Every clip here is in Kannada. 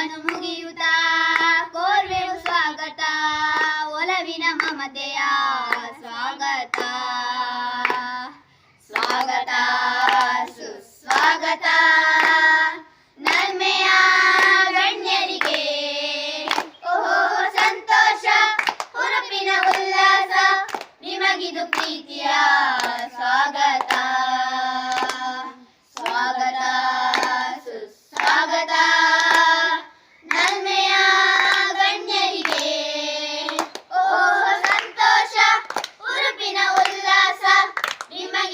ಅವನು ಮುಗಿಯುತ್ತ ಕೋರ್ವೆವು ಸ್ವಾಗತ ಒಲವಿನ ಮಮತೆಯ ಸ್ವಾಗತ.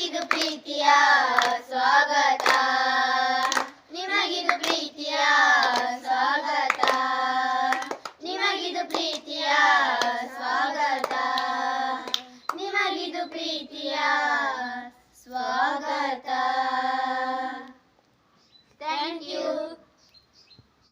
ನಿಮಗಿದು ಪ್ರೀತಿಯ ಸ್ವಾಗತ. ನಿಮಗಿದು ಪ್ರೀತಿಯ ಸ್ವಾಗತ. ನಿಮಗಿದು ಪ್ರೀತಿಯ ಸ್ವಾಗತ. ನಿಮಗಿದು ಪ್ರೀತಿಯ ಸ್ವಾಗತ.